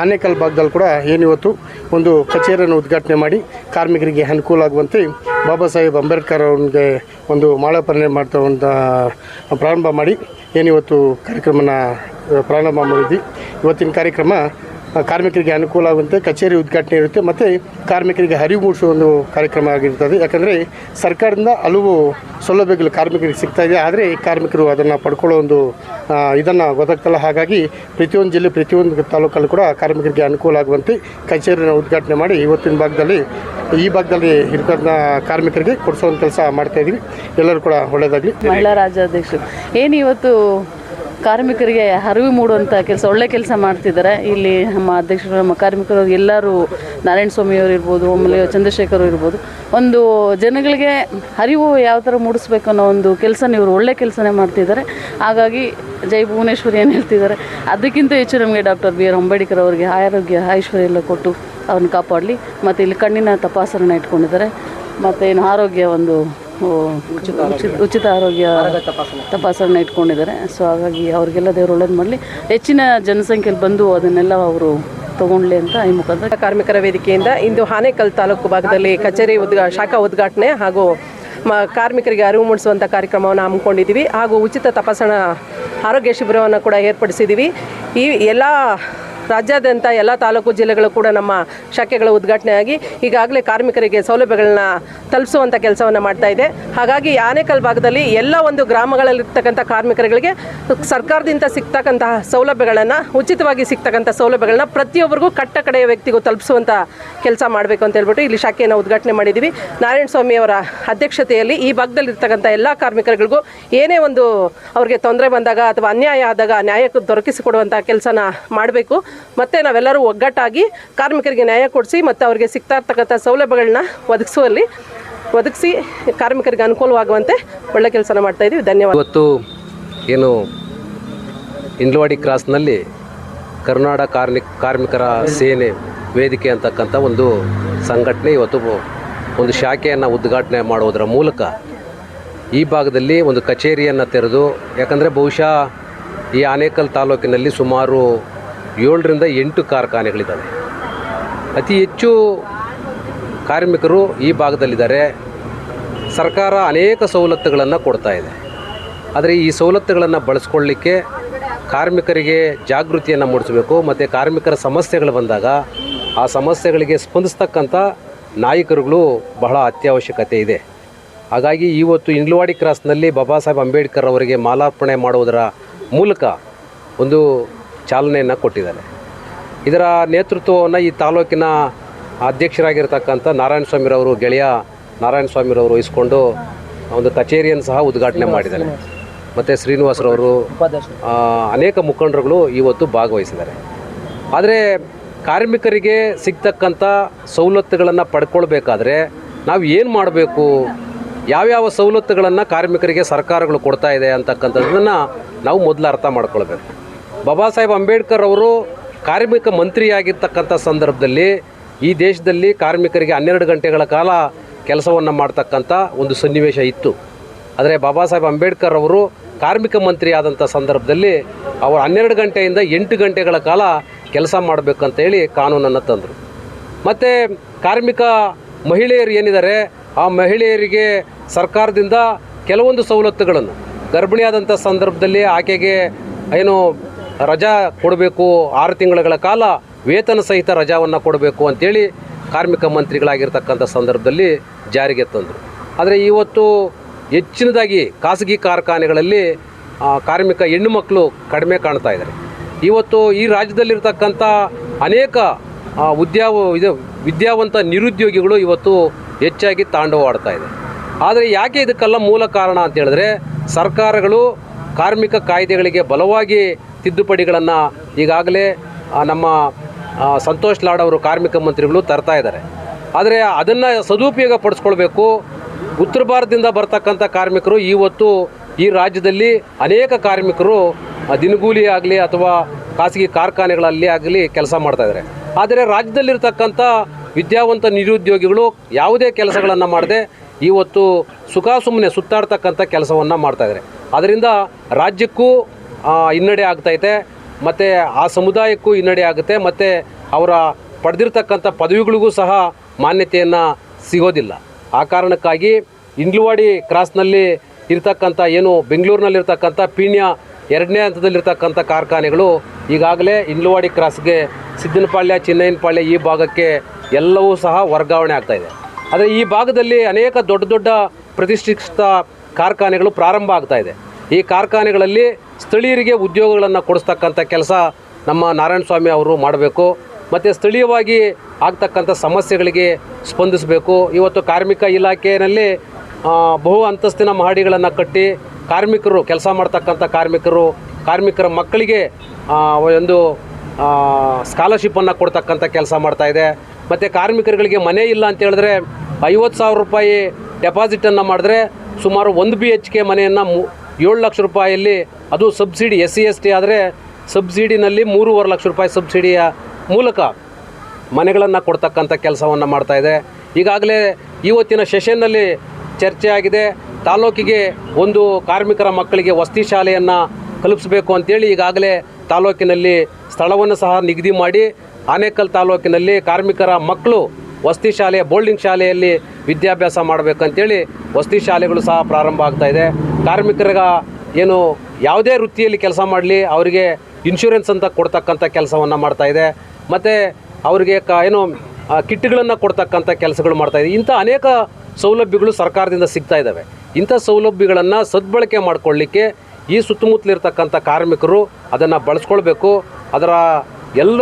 ಆನೇಕಲ್ ಭಾಗದಲ್ಲಿ ಕೂಡ ಏನಿವತ್ತು ಒಂದು ಕಚೇರಿಯನ್ನು ಉದ್ಘಾಟನೆ ಮಾಡಿ ಕಾರ್ಮಿಕರಿಗೆ ಅನುಕೂಲ ಆಗುವಂತೆ ಬಾಬಾ ಸಾಹೇಬ್ ಅಂಬೇಡ್ಕರ್ ಅವ್ರಿಗೆ ಒಂದು ಮಾಲಾರ್ಪಣೆ ಮಾಡ್ತಾ ಒಂದು ಪ್ರಾರಂಭ ಮಾಡಿ. ಏನಿವತ್ತು ಕಾರ್ಯಕ್ರಮನ ಪ್ರಾರಂಭ ಮಾಡಿದ್ವಿ. ಇವತ್ತಿನ ಕಾರ್ಯಕ್ರಮ ಕಾರ್ಮಿಕರಿಗೆ ಅನುಕೂಲ ಆಗುವಂತೆ ಕಚೇರಿ ಉದ್ಘಾಟನೆ ಇರುತ್ತೆ, ಮತ್ತು ಕಾರ್ಮಿಕರಿಗೆ ಅರಿವು ಮೂಡಿಸುವ ಒಂದು ಕಾರ್ಯಕ್ರಮ ಆಗಿರ್ತದೆ. ಯಾಕಂದರೆ ಸರ್ಕಾರದಿಂದ ಹಲವು ಸೌಲಭ್ಯಗಳು ಕಾರ್ಮಿಕರಿಗೆ ಸಿಗ್ತಾ ಇದೆ. ಆದರೆ ಕಾರ್ಮಿಕರು ಅದನ್ನು ಪಡ್ಕೊಳ್ಳೋ ಒಂದು ಇದನ್ನು ಗೊತ್ತಾಗ್ತಲ್ಲ ಹಾಗಾಗಿ ಪ್ರತಿಯೊಂದು ಜಿಲ್ಲೆ, ಪ್ರತಿಯೊಂದು ತಾಲೂಕಲ್ಲೂ ಕೂಡ ಕಾರ್ಮಿಕರಿಗೆ ಅನುಕೂಲ ಆಗುವಂತೆ ಕಚೇರಿನ ಉದ್ಘಾಟನೆ ಮಾಡಿ ಇವತ್ತಿನ ಭಾಗದಲ್ಲಿ, ಈ ಭಾಗದಲ್ಲಿ ಇರ್ತಕ್ಕಂಥ ಕಾರ್ಮಿಕರಿಗೆ ಕೊಡಿಸೋ ಕೆಲಸ ಮಾಡ್ತಾಯಿದ್ದೀವಿ ಎಲ್ಲರೂ ಕೂಡ ಒಳ್ಳೆಯದಾಗಲಿ ಮಹಿಳಾ ರಾಜ್ಯಾಧ್ಯಕ್ಷರು, ಏನು ಇವತ್ತು ಕಾರ್ಮಿಕರಿಗೆ ಅರಿವು ಮೂಡುವಂಥ ಕೆಲಸ, ಒಳ್ಳೆ ಕೆಲಸ ಮಾಡ್ತಿದ್ದಾರೆ. ಇಲ್ಲಿ ನಮ್ಮ ಅಧ್ಯಕ್ಷರು, ನಮ್ಮ ಕಾರ್ಮಿಕರು ಎಲ್ಲರೂ ನಾರಾಯಣ ಸ್ವಾಮಿಯವರು ಇರ್ಬೋದು, ಆಮೇಲೆ ಚಂದ್ರಶೇಖರ್ ಇರ್ಬೋದು. ಒಂದು ಜನಗಳಿಗೆ ಅರಿವು ಯಾವ ಥರ ಮೂಡಿಸ್ಬೇಕು ಅನ್ನೋ ಒಂದು ಕೆಲಸ ಇವರು ಒಳ್ಳೆ ಕೆಲಸನೇ ಮಾಡ್ತಿದ್ದಾರೆ. ಹಾಗಾಗಿ ಜೈ ಭುವನೇಶ್ವರಿ ಏನು ಹೇಳ್ತಿದ್ದಾರೆ. ಅದಕ್ಕಿಂತ ಹೆಚ್ಚು ನಮಗೆ ಡಾಕ್ಟರ್ ಬಿ ಆರ್ ಅಂಬೇಡ್ಕರ್ ಅವರಿಗೆ ಆರೋಗ್ಯ, ಐಶ್ವರ್ಯ ಎಲ್ಲ ಕೊಟ್ಟು ಅವ್ರನ್ನ ಕಾಪಾಡಲಿ. ಮತ್ತು ಇಲ್ಲಿ ಕಣ್ಣಿನ ತಪಾಸಣೆ ಇಟ್ಕೊಂಡಿದ್ದಾರೆ. ಮತ್ತು ಏನು ಆರೋಗ್ಯ ಒಂದು ಉಚಿತ ಉಚಿತ- ಉಚಿತ ಆರೋಗ್ಯ ತಪಾಸಣೆ. ಇಟ್ಕೊಂಡಿದ್ದಾರೆ. ಸೊ ಹಾಗಾಗಿ ಅವ್ರಿಗೆಲ್ಲ ದೇವ್ರು ಒಳ್ಳೇದು ಮಾಡಲಿ. ಹೆಚ್ಚಿನ ಜನಸಂಖ್ಯೆಯಲ್ಲಿ ಬಂದು ಅದನ್ನೆಲ್ಲ ಅವರು ತಗೊಂಡ್ಲಿ ಅಂತ ಈ ಮುಖಾಂತರ. ಕಾರ್ಮಿಕರ ವೇದಿಕೆಯಿಂದ ಇಂದು ಹಾನೇಕಲ್ ತಾಲೂಕು ಭಾಗದಲ್ಲಿ ಕಚೇರಿ ಉದ್ಘಾ ಶಾಖಾ ಉದ್ಘಾಟನೆ ಹಾಗೂ ಮ ಕಾರ್ಮಿಕರಿಗೆ ಅರಿವು ಮೂಡಿಸುವಂಥ ಕಾರ್ಯಕ್ರಮವನ್ನು ಹಮ್ಮಿಕೊಂಡಿದ್ದೀವಿ ಹಾಗೂ ಉಚಿತ ತಪಾಸಣಾ ಆರೋಗ್ಯ ಶಿಬಿರವನ್ನು ಕೂಡ ಏರ್ಪಡಿಸಿದ್ದೀವಿ. ಈ ಎಲ್ಲ ರಾಜ್ಯಾದ್ಯಂತ ಎಲ್ಲ ತಾಲೂಕು ಜಿಲ್ಲೆಗಳು ಕೂಡ ನಮ್ಮ ಶಾಖೆಗಳ ಉದ್ಘಾಟನೆಯಾಗಿ ಈಗಾಗಲೇ ಕಾರ್ಮಿಕರಿಗೆ ಸೌಲಭ್ಯಗಳನ್ನ ತಲುಪಿಸುವಂಥ ಕೆಲಸವನ್ನು ಮಾಡ್ತಾ ಇದೆ. ಹಾಗಾಗಿ ಆನೇಕಲ್ ಭಾಗದಲ್ಲಿ ಎಲ್ಲ ಒಂದು ಗ್ರಾಮಗಳಲ್ಲಿರ್ತಕ್ಕಂಥ ಕಾರ್ಮಿಕರಿಗೆ ಸರ್ಕಾರದಿಂದ ಸಿಗ್ತಕ್ಕಂತಹ ಸೌಲಭ್ಯಗಳನ್ನು, ಉಚಿತವಾಗಿ ಸಿಗ್ತಕ್ಕಂಥ ಸೌಲಭ್ಯಗಳನ್ನ ಪ್ರತಿಯೊಬ್ಬರಿಗೂ ಕಟ್ಟ ಕಡೆಯ ವ್ಯಕ್ತಿಗೂ ತಲುಪಿಸುವಂಥ ಕೆಲಸ ಮಾಡಬೇಕು ಅಂತ ಹೇಳ್ಬಿಟ್ಟು ಇಲ್ಲಿ ಶಾಖೆಯನ್ನು ಉದ್ಘಾಟನೆ ಮಾಡಿದ್ದೀವಿ ನಾರಾಯಣ ಸ್ವಾಮಿಯವರ ಅಧ್ಯಕ್ಷತೆಯಲ್ಲಿ ಈ ಭಾಗದಲ್ಲಿರ್ತಕ್ಕಂಥ ಎಲ್ಲ ಕಾರ್ಮಿಕರುಗಳಿಗೂ ಏನೇ ಒಂದು ಅವ್ರಿಗೆ ತೊಂದರೆ ಬಂದಾಗ ಅಥವಾ ಅನ್ಯಾಯ ಆದಾಗ ನ್ಯಾಯಕ್ಕೆ ದೊರಕಿಸಿಕೊಡುವಂಥ ಕೆಲಸನ ಮಾಡಬೇಕು. ಮತ್ತು ನಾವೆಲ್ಲರೂ ಒಗ್ಗಟ್ಟಾಗಿ ಕಾರ್ಮಿಕರಿಗೆ ನ್ಯಾಯ ಕೊಡಿಸಿ ಮತ್ತು ಅವರಿಗೆ ಸಿಗ್ತಾ ಇರ್ತಕ್ಕಂಥ ಸೌಲಭ್ಯಗಳನ್ನ ಒದಗಿಸುವಲ್ಲಿ ಒದಗಿಸಿ ಕಾರ್ಮಿಕರಿಗೆ ಅನುಕೂಲವಾಗುವಂತೆ ಒಳ್ಳೆ ಕೆಲಸನ ಮಾಡ್ತಾ ಇದ್ದೀವಿ ಧನ್ಯವಾದ. ಇವತ್ತು ಏನು ಇಂಡ್ಲವಾಡಿ ಕ್ರಾಸ್ನಲ್ಲಿ ಕರ್ನಾಡ ಕಾರ್ಮಿಕ ಕಾರ್ಮಿಕರ ಸೇನೆ ವೇದಿಕೆ ಅಂತಕ್ಕಂಥ ಒಂದು ಸಂಘಟನೆ ಇವತ್ತು ಒಂದು ಶಾಖೆಯನ್ನು ಉದ್ಘಾಟನೆ ಮಾಡುವುದರ ಮೂಲಕ ಈ ಭಾಗದಲ್ಲಿ ಒಂದು ಕಚೇರಿಯನ್ನು ತೆರೆದು, ಯಾಕಂದರೆ ಬಹುಶಃ ಈ ಆನೇಕಲ್ ತಾಲೂಕಿನಲ್ಲಿ ಸುಮಾರು ಏಳರಿಂದ ಎಂಟು ಕಾರ್ಖಾನೆಗಳಿದ್ದಾವೆ. ಅತಿ ಹೆಚ್ಚು ಕಾರ್ಮಿಕರು ಈ ಭಾಗದಲ್ಲಿದ್ದಾರೆ. ಸರ್ಕಾರ ಅನೇಕ ಸವಲತ್ತುಗಳನ್ನು ಕೊಡ್ತಾ ಇದೆ. ಆದರೆ ಈ ಸವಲತ್ತುಗಳನ್ನು ಬಳಸ್ಕೊಳ್ಳಿಕ್ಕೆ ಕಾರ್ಮಿಕರಿಗೆ ಜಾಗೃತಿಯನ್ನು ಮೂಡಿಸಬೇಕು, ಮತ್ತು ಕಾರ್ಮಿಕರ ಸಮಸ್ಯೆಗಳು ಬಂದಾಗ ಆ ಸಮಸ್ಯೆಗಳಿಗೆ ಸ್ಪಂದಿಸ್ತಕ್ಕಂಥ ನಾಯಕರುಗಳು ಬಹಳ ಅತ್ಯವಶ್ಯಕತೆ ಇದೆ. ಹಾಗಾಗಿ ಇವತ್ತು ಇಂಡ್ಲವಾಡಿ ಕ್ರಾಸ್ನಲ್ಲಿ ಬಾಬಾ ಸಾಹೇಬ್ ಅಂಬೇಡ್ಕರ್ ಅವರಿಗೆ ಮಾಲಾರ್ಪಣೆ ಮಾಡುವುದರ ಮೂಲಕ ಒಂದು ಚಾಲನೆಯನ್ನು ಕೊಟ್ಟಿದ್ದಾರೆ ಇದರ ನೇತೃತ್ವವನ್ನು ಈ ತಾಲೂಕಿನ ಅಧ್ಯಕ್ಷರಾಗಿರ್ತಕ್ಕಂಥ ನಾರಾಯಣ ಸ್ವಾಮಿರವರು ಗೆಳೆಯ ನಾರಾಯಣ ಸ್ವಾಮಿರವರು ವಹಿಸ್ಕೊಂಡು ಒಂದು ಕಚೇರಿಯನ್ನು ಸಹ ಉದ್ಘಾಟನೆ ಮಾಡಿದ್ದಾರೆ. ಮತ್ತು ಶ್ರೀನಿವಾಸರವರು ಅನೇಕ ಮುಖಂಡರುಗಳು ಇವತ್ತು ಭಾಗವಹಿಸಿದ್ದಾರೆ. ಆದರೆ ಕಾರ್ಮಿಕರಿಗೆ ಸಿಗ್ತಕ್ಕಂಥ ಸವಲತ್ತುಗಳನ್ನು ಪಡ್ಕೊಳ್ಬೇಕಾದ್ರೆ ನಾವು ಏನು ಮಾಡಬೇಕು? ಯಾವ್ಯಾವ ಸವಲತ್ತುಗಳನ್ನು ಕಾರ್ಮಿಕರಿಗೆ ಸರ್ಕಾರಗಳು ಕೊಡ್ತಾ ಇದೆ ಅಂತಕ್ಕಂಥದ್ದನ್ನು ನಾವು ಮೊದಲು ಅರ್ಥ ಮಾಡ್ಕೊಳ್ಬೇಕು. ಬಾಬಾ ಸಾಹೇಬ್ ಅಂಬೇಡ್ಕರ್ ಅವರು ಕಾರ್ಮಿಕ ಮಂತ್ರಿಯಾಗಿರ್ತಕ್ಕಂಥ ಸಂದರ್ಭದಲ್ಲಿ ಈ ದೇಶದಲ್ಲಿ ಕಾರ್ಮಿಕರಿಗೆ ಹನ್ನೆರಡು ಗಂಟೆಗಳ ಕಾಲ ಕೆಲಸವನ್ನು ಮಾಡ್ತಕ್ಕಂಥ ಒಂದು ಸನ್ನಿವೇಶ ಇತ್ತು. ಆದರೆ ಬಾಬಾ ಸಾಹೇಬ್ ಅಂಬೇಡ್ಕರ್ ಅವರು ಕಾರ್ಮಿಕ ಮಂತ್ರಿ ಆದಂಥ ಸಂದರ್ಭದಲ್ಲಿ ಅವರು ಹನ್ನೆರಡು ಗಂಟೆಯಿಂದ ಎಂಟು ಗಂಟೆಗಳ ಕಾಲ ಕೆಲಸ ಮಾಡಬೇಕಂತೇಳಿ ಕಾನೂನನ್ನು ತಂದರು. ಮತ್ತು ಕಾರ್ಮಿಕ ಮಹಿಳೆಯರು ಏನಿದ್ದಾರೆ, ಆ ಮಹಿಳೆಯರಿಗೆ ಸರ್ಕಾರದಿಂದ ಕೆಲವೊಂದು ಸವಲತ್ತುಗಳನ್ನು ಗರ್ಭಿಣಿಯಾದಂಥ ಸಂದರ್ಭದಲ್ಲಿ ಆಕೆಗೆ ಏನು ರಜಾ ಕೊಡಬೇಕು ಆರು ತಿಂಗಳ ಕಾಲ ವೇತನ ಸಹಿತ ರಜಾವನ್ನು ಕೊಡಬೇಕು ಅಂತೇಳಿ ಕಾರ್ಮಿಕ ಮಂತ್ರಿಗಳಾಗಿರ್ತಕ್ಕಂಥ ಸಂದರ್ಭದಲ್ಲಿ ಜಾರಿಗೆ ತಂದರು. ಆದರೆ ಇವತ್ತು ಹೆಚ್ಚಿನದಾಗಿ ಖಾಸಗಿ ಕಾರ್ಖಾನೆಗಳಲ್ಲಿ ಕಾರ್ಮಿಕ ಹೆಣ್ಣು ಮಕ್ಕಳು ಕಡಿಮೆ ಕಾಣ್ತಾ ಇದ್ದಾರೆ ಇವತ್ತು ಈ ರಾಜ್ಯದಲ್ಲಿರ್ತಕ್ಕಂಥ ಅನೇಕ ಉದ್ಯಾ, ಇದು ವಿದ್ಯಾವಂತ ನಿರುದ್ಯೋಗಿಗಳು ಇವತ್ತು ಹೆಚ್ಚಾಗಿ ತಾಂಡವಾಡ್ತಾ ಇದೆ ಆದರೆ ಯಾಕೆ ಇದಕ್ಕೆಲ್ಲ ಮೂಲ ಕಾರಣ ಅಂತ ಹೇಳಿದ್ರೆ ಸರ್ಕಾರಗಳು ಕಾರ್ಮಿಕ ಕಾಯ್ದೆಗಳಿಗೆ ಬಲವಾಗಿ ತಿದ್ದುಪಡಿಗಳನ್ನು ಈಗಾಗಲೇ ನಮ್ಮ ಸಂತೋಷ್ ಲಾಡ್ ಅವರು ಕಾರ್ಮಿಕ ಮಂತ್ರಿಗಳು ತರ್ತಾ ಇದ್ದಾರೆ. ಆದರೆ ಅದನ್ನು ಸದುಪಯೋಗ ಪಡಿಸ್ಕೊಳ್ಬೇಕು. ಉತ್ತರ ಭಾರತದಿಂದ ಬರ್ತಕ್ಕಂಥ ಕಾರ್ಮಿಕರು ಇವತ್ತು ಈ ರಾಜ್ಯದಲ್ಲಿ ಅನೇಕ ಕಾರ್ಮಿಕರು ದಿನಗೂಲಿ ಆಗಲಿ ಅಥವಾ ಖಾಸಗಿ ಕಾರ್ಖಾನೆಗಳಲ್ಲಿ ಆಗಲಿ ಕೆಲಸ ಮಾಡ್ತಾ ಇದ್ದಾರೆ. ಆದರೆ ರಾಜ್ಯದಲ್ಲಿರ್ತಕ್ಕಂಥ ವಿದ್ಯಾವಂತ ನಿರುದ್ಯೋಗಿಗಳು ಯಾವುದೇ ಕೆಲಸಗಳನ್ನು ಮಾಡದೆ ಇವತ್ತು ಸುಖ ಸುಮ್ಮನೆ ಸುತ್ತಾಡ್ತಕ್ಕಂಥ ಕೆಲಸವನ್ನು ಮಾಡ್ತಾ ಇದ್ದಾರೆ. ಅದರಿಂದ ರಾಜ್ಯಕ್ಕೂ ಹಿನ್ನಡೆ ಆಗ್ತೈತೆ. ಮತ್ತು ಆ ಸಮುದಾಯಕ್ಕೂ ಹಿನ್ನಡೆ ಆಗುತ್ತೆ. ಮತ್ತು ಅವರ ಪಡೆದಿರ್ತಕ್ಕಂಥ ಪದವಿಗಳಿಗೂ ಸಹ ಮಾನ್ಯತೆಯನ್ನು ಸಿಗೋದಿಲ್ಲ. ಆ ಕಾರಣಕ್ಕಾಗಿ ಇಂಡ್ಲವಾಡಿ ಕ್ರಾಸ್ನಲ್ಲಿ ಇರ್ತಕ್ಕಂಥ ಏನು ಬೆಂಗಳೂರಿನಲ್ಲಿರ್ತಕ್ಕಂಥ ಪೀಣ್ಯ ಎರಡನೇ ಹಂತದಲ್ಲಿರ್ತಕ್ಕಂಥ ಕಾರ್ಖಾನೆಗಳು ಈಗಾಗಲೇ ಇಂಡ್ಲವಾಡಿ ಕ್ರಾಸ್ಗೆ ಸಿದ್ದನಪಾಳ್ಯ ಚಿನ್ನಯ್ಯನಪಾಳ್ಯ ಈ ಭಾಗಕ್ಕೆ ಎಲ್ಲವೂ ಸಹ ವರ್ಗಾವಣೆ ಆಗ್ತಾ ಇದೆ. ಆದರೆ ಈ ಭಾಗದಲ್ಲಿ ಅನೇಕ ದೊಡ್ಡ ದೊಡ್ಡ ಪ್ರತಿಷ್ಠಿತ ಕಾರ್ಖಾನೆಗಳು ಪ್ರಾರಂಭ ಆಗ್ತಾಯಿದೆ ಈ ಕಾರ್ಖಾನೆಗಳಲ್ಲಿ ಸ್ಥಳೀಯರಿಗೆ ಉದ್ಯೋಗಗಳನ್ನು ಕೊಡಿಸ್ತಕ್ಕಂಥ ಕೆಲಸ ನಮ್ಮ ನಾರಾಯಣ ಸ್ವಾಮಿ ಅವರು ಮಾಡಬೇಕು. ಮತ್ತು ಸ್ಥಳೀಯವಾಗಿ ಆಗ್ತಕ್ಕಂಥ ಸಮಸ್ಯೆಗಳಿಗೆ ಸ್ಪಂದಿಸಬೇಕು. ಇವತ್ತು ಕಾರ್ಮಿಕ ಇಲಾಖೆಯಲ್ಲಿ ಬಹು ಅಂತಸ್ತಿನ ಮಹಡಿಗಳನ್ನು ಕಟ್ಟಿ ಕಾರ್ಮಿಕರು, ಕೆಲಸ ಮಾಡ್ತಕ್ಕಂಥ ಕಾರ್ಮಿಕರು, ಕಾರ್ಮಿಕರ ಮಕ್ಕಳಿಗೆ ಒಂದು ಸ್ಕಾಲರ್ಶಿಪ್ಪನ್ನು ಕೊಡ್ತಕ್ಕಂಥ ಕೆಲಸ ಮಾಡ್ತಾ ಇದೆ. ಮತ್ತು ಕಾರ್ಮಿಕರುಗಳಿಗೆ ಮನೆ ಇಲ್ಲ ಅಂತ ಹೇಳಿದ್ರೆ ಐವತ್ತು ಸಾವಿರ ರೂಪಾಯಿ ಡೆಪಾಸಿಟನ್ನು ಮಾಡಿದ್ರೆ ಸುಮಾರು ಒಂದು ಬಿ ಎಚ್ ಕೆ ಮನೆಯನ್ನು ಮು ಏಳು ಲಕ್ಷ ರೂಪಾಯಲ್ಲಿ ಅದು subsidy S C S T ಆದರೆ ಸಬ್ಸಿಡಿನಲ್ಲಿ ಮೂರುವರೆ ಲಕ್ಷ ರೂಪಾಯಿ ಸಬ್ಸಿಡಿಯ ಮೂಲಕ ಮನೆಗಳನ್ನು ಕೊಡ್ತಕ್ಕಂಥ ಕೆಲಸವನ್ನು ಇದೆ. ಈಗಾಗಲೇ ಇವತ್ತಿನ ಸೆಷನ್ನಲ್ಲಿ ಚರ್ಚೆ ಆಗಿದೆ. ತಾಲೂಕಿಗೆ ಒಂದು ಕಾರ್ಮಿಕರ ಮಕ್ಕಳಿಗೆ ವಸತಿ ಶಾಲೆಯನ್ನು ಕಲ್ಪಿಸಬೇಕು ಅಂತೇಳಿ ಈಗಾಗಲೇ ತಾಲೂಕಿನಲ್ಲಿ ಸ್ಥಳವನ್ನು ಸಹ ನಿಗದಿ ಮಾಡಿ ಆನೇಕಲ್ ತಾಲೂಕಿನಲ್ಲಿ ಕಾರ್ಮಿಕರ ಮಕ್ಕಳು ವಸತಿ ಶಾಲೆಯ ಬೋಲ್ಡಿಂಗ್ ಶಾಲೆಯಲ್ಲಿ ವಿದ್ಯಾಭ್ಯಾಸ ಮಾಡಬೇಕಂತೇಳಿ ವಸತಿ ಶಾಲೆಗಳು ಸಹ ಪ್ರಾರಂಭ ಆಗ್ತಾ ಇದೆ. ಕಾರ್ಮಿಕರಿಗ ಏನು ಯಾವುದೇ ವೃತ್ತಿಯಲ್ಲಿ ಕೆಲಸ ಮಾಡಲಿ, ಅವರಿಗೆ ಇನ್ಶೂರೆನ್ಸ್ ಅಂತ ಕೊಡ್ತಕ್ಕಂಥ ಕೆಲಸವನ್ನು ಇದೆ. ಮತ್ತು ಅವರಿಗೆ ಕ, ಏನು ಕಿಟ್ಗಳನ್ನು ಕೊಡ್ತಕ್ಕಂಥ ಕೆಲಸಗಳು ಮಾಡ್ತಾ ಇದೆ. ಇಂಥ ಅನೇಕ ಸೌಲಭ್ಯಗಳು ಸರ್ಕಾರದಿಂದ ಸಿಗ್ತಾ ಇದ್ದಾವೆ ಇಂಥ ಸೌಲಭ್ಯಗಳನ್ನು ಸದ್ಬಳಕೆ ಮಾಡಿಕೊಳ್ಳಿಕ್ಕೆ ಈ ಸುತ್ತಮುತ್ತಲಿರ್ತಕ್ಕಂಥ ಕಾರ್ಮಿಕರು ಅದನ್ನು ಬಳಸ್ಕೊಳ್ಬೇಕು. ಅದರ ಎಲ್ಲ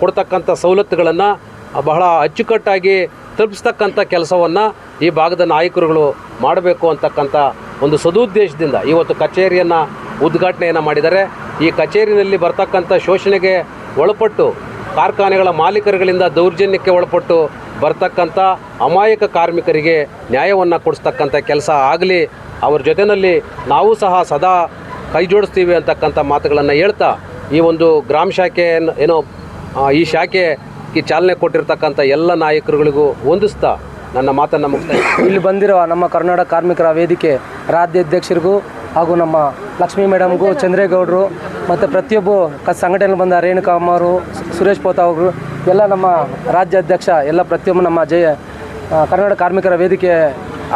ಕೊಡ್ತಕ್ಕಂಥ ಸವಲತ್ತುಗಳನ್ನು ಬಹಳ ಅಚ್ಚುಕಟ್ಟಾಗಿ ತಲುಪಿಸ್ತಕ್ಕಂಥ ಕೆಲಸವನ್ನು ಈ ಭಾಗದ ನಾಯಕರುಗಳು ಮಾಡಬೇಕು ಅಂತಕ್ಕಂಥ ಒಂದು ಸದುದ್ದೇಶದಿಂದ ಇವತ್ತು ಕಚೇರಿಯನ್ನು ಉದ್ಘಾಟನೆಯನ್ನು ಮಾಡಿದ್ದಾರೆ. ಈ ಕಚೇರಿನಲ್ಲಿ ಬರ್ತಕ್ಕಂಥ ಶೋಷಣೆಗೆ ಒಳಪಟ್ಟು ಕಾರ್ಖಾನೆಗಳ ಮಾಲೀಕರುಗಳಿಂದ ದೌರ್ಜನ್ಯಕ್ಕೆ ಒಳಪಟ್ಟು ಬರ್ತಕ್ಕಂಥ ಅಮಾಯಕ ಕಾರ್ಮಿಕರಿಗೆ ನ್ಯಾಯವನ್ನು ಕೊಡಿಸ್ತಕ್ಕಂಥ ಕೆಲಸ ಆಗಲಿ, ಅವ್ರ ಜೊತೆಯಲ್ಲಿ ನಾವು ಸಹ ಸದಾ ಕೈ ಜೋಡಿಸ್ತೀವಿ ಅಂತಕ್ಕಂಥ ಮಾತುಗಳನ್ನು ಹೇಳ್ತಾ ಈ ಒಂದು ಗ್ರಾಮ ಶಾಖೆಯನ್ನು ಏನೋ ಈ ಈ ಶಾಖೆಗೆ ಚಾಲನೆ ಕೊಟ್ಟಿರ್ತಕ್ಕಂಥ ಎಲ್ಲ ನಾಯಕರುಗಳಿಗೂ ಹೊಂದಿಸ್ತಾ ನನ್ನ ಮಾತನ್ನು ಮುಗಿಸ್ತಾ. ಇಲ್ಲಿ ಬಂದಿರುವ ನಮ್ಮ ಕರ್ನಾಟಕ ಕಾರ್ಮಿಕರ ವೇದಿಕೆ ರಾಜ್ಯಾಧ್ಯಕ್ಷರಿಗೂ ಹಾಗೂ ನಮ್ಮ ಲಕ್ಷ್ಮೀ ಮೇಡಮ್ಗೂ ಚಂದ್ರೇಗೌಡರು ಮತ್ತು ಪ್ರತಿಯೊಬ್ಬ ಕ ಸಂಘಟನೆಯಲ್ಲಿ ಬಂದ ರೇಣುಕಾ ಸುರೇಶ್ ಪೋತ ಅವರು, ಎಲ್ಲ ನಮ್ಮ ರಾಜ್ಯಾಧ್ಯಕ್ಷ, ಎಲ್ಲ ಪ್ರತಿಯೊಬ್ಬ ನಮ್ಮ ಜಯ ಕರ್ನಾಟಕ ಕಾರ್ಮಿಕರ ವೇದಿಕೆ